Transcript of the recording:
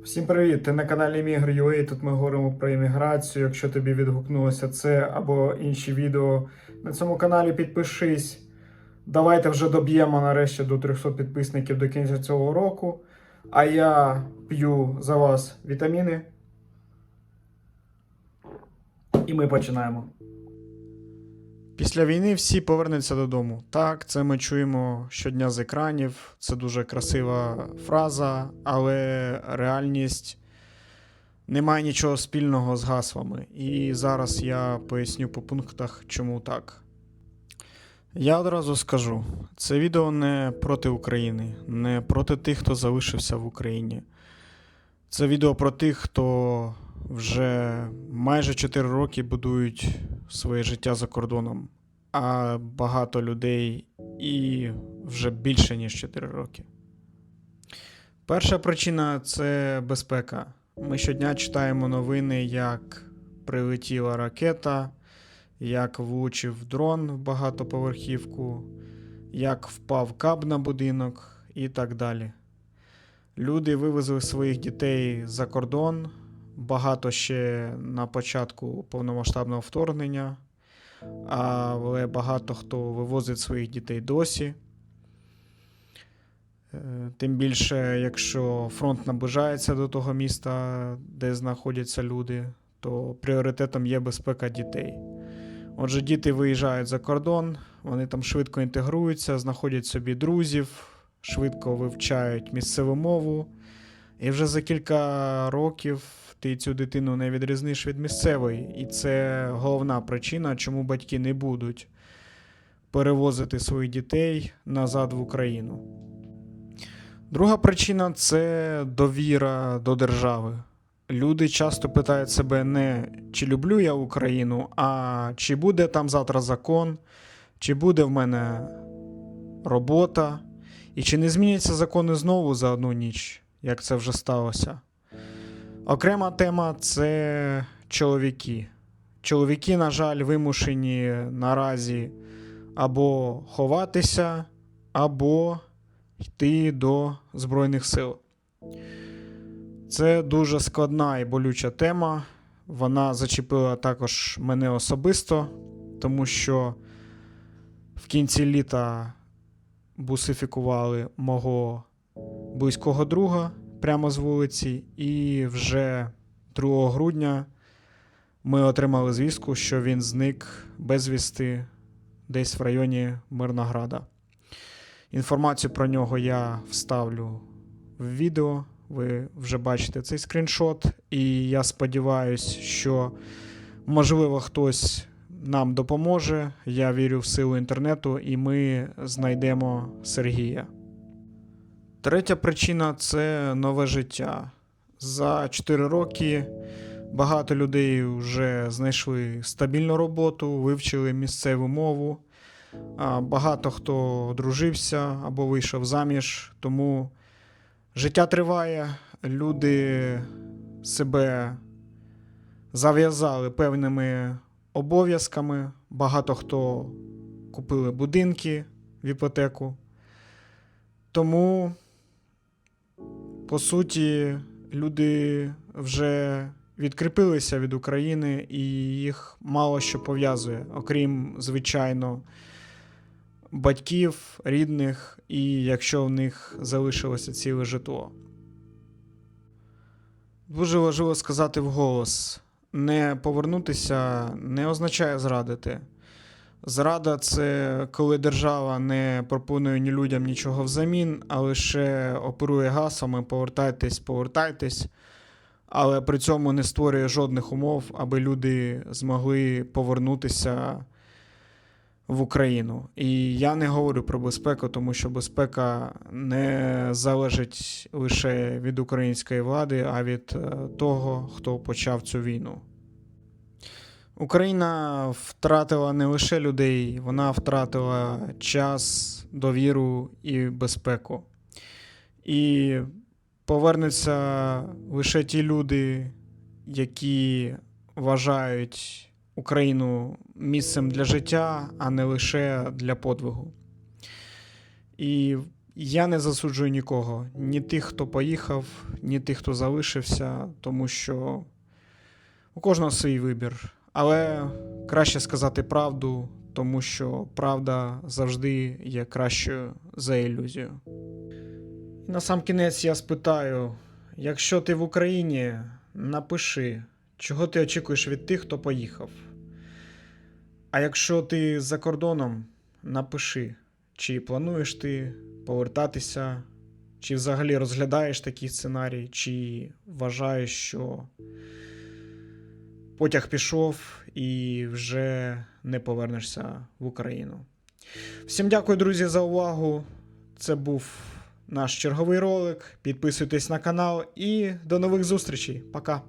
Всім привіт! Ти на каналі Мігр.ua. Тут ми говоримо про імміграцію. Якщо тобі відгукнулося це або інші відео на цьому каналі, підпишись. Давайте вже доб'ємо нарешті до 300 підписників до кінця цього року. А я п'ю за вас вітаміни. І ми починаємо. Після війни всі повернуться додому. Так, це ми чуємо щодня з екранів. Це дуже красива фраза, але реальність не має нічого спільного з гаслами. І зараз я поясню по пунктах, чому так. Я одразу скажу: це відео не проти України, не проти тих, хто залишився в Україні. Це відео про тих, хто вже майже 4 роки будують своє життя за кордоном, а багато людей і вже більше ніж 4 роки. Перша причина це безпека. Ми щодня читаємо новини, як прилетіла ракета, як влучив дрон в багатоповерхівку, як впав каб на будинок і так далі. Люди вивезли своїх дітей за кордон, багато ще на початку повномасштабного вторгнення, але багато хто вивозить своїх дітей досі. Е, Тим більше, якщо фронт наближається до того міста, де знаходяться люди, то пріоритетом є безпека дітей. Отже, діти виїжджають за кордон, вони там швидко інтегруються, знаходять собі друзів, швидко вивчають місцеву мову, і вже за кілька років ти цю дитину не відрізниш від місцевої. І це головна причина, чому батьки не будуть перевозити своїх дітей назад в Україну. Друга причина це довіра до держави. Люди часто питають себе не чи люблю я Україну, а чи буде там завтра закон, чи буде в мене робота, і чи не зміняться закони знову за одну ніч, як це вже сталося. Окрема тема це чоловіки. Чоловіки, на жаль, вимушені наразі або ховатися, або йти до Збройних сил. Це дуже складна і болюча тема. Вона зачепила також мене особисто, тому що в кінці літа бусифікували мого близького друга прямо з вулиці, і вже 2 грудня ми отримали звістку, що він зник безвісти десь в районі Мирнограда. Інформацію про нього я вставлю в відео. Ви вже бачите цей скріншот, і я сподіваюся, що можливо хтось нам допоможе. Я вірю в силу інтернету, і ми знайдемо Сергія. Третя причина це нове життя. За 4 роки багато людей вже знайшли стабільну роботу, вивчили місцеву мову. Багато хто одружився або вийшов заміж, тому життя триває, люди себе зав'язали певними обов'язками. Багато хто купили будинки в іпотеку. Тому, по суті, люди вже відкріпилися від України і їх мало що пов'язує, окрім, звичайно, батьків, рідних, і якщо в них залишилося ціле житло. Дуже важливо сказати вголос: не повернутися не означає зрадити. Зрада це коли держава не пропонує ні людям нічого взамін, а лише оперує гаслами повертайтесь, повертайтесь, але при цьому не створює жодних умов, аби люди змогли повернутися в Україну. І я не говорю про безпеку, тому що безпека не залежить лише від української влади, а від е, того, хто почав цю війну. Україна втратила не лише людей, вона втратила час, довіру і безпеку. І повернуться лише ті люди, які вважають Україну місцем для життя, а не лише для подвигу. І Я не засуджую нікого, ні тих, хто поїхав, ні тих, хто залишився, тому що у кожного свій вибір. Але краще сказати правду, тому що правда завжди є кращою за ілюзію. І на сам кінець я спитаю: якщо ти в Україні, напиши, чого ти очікуєш від тих, хто поїхав. А якщо ти за кордоном, напиши, чи плануєш ти повертатися, чи взагалі розглядаєш такий сценарій, чи вважаєш, що потяг пішов і вже не повернешся в Україну. Всім дякую, друзі, за увагу. Це був наш черговий ролик. Підписуйтесь на канал і до нових зустрічей. Пока.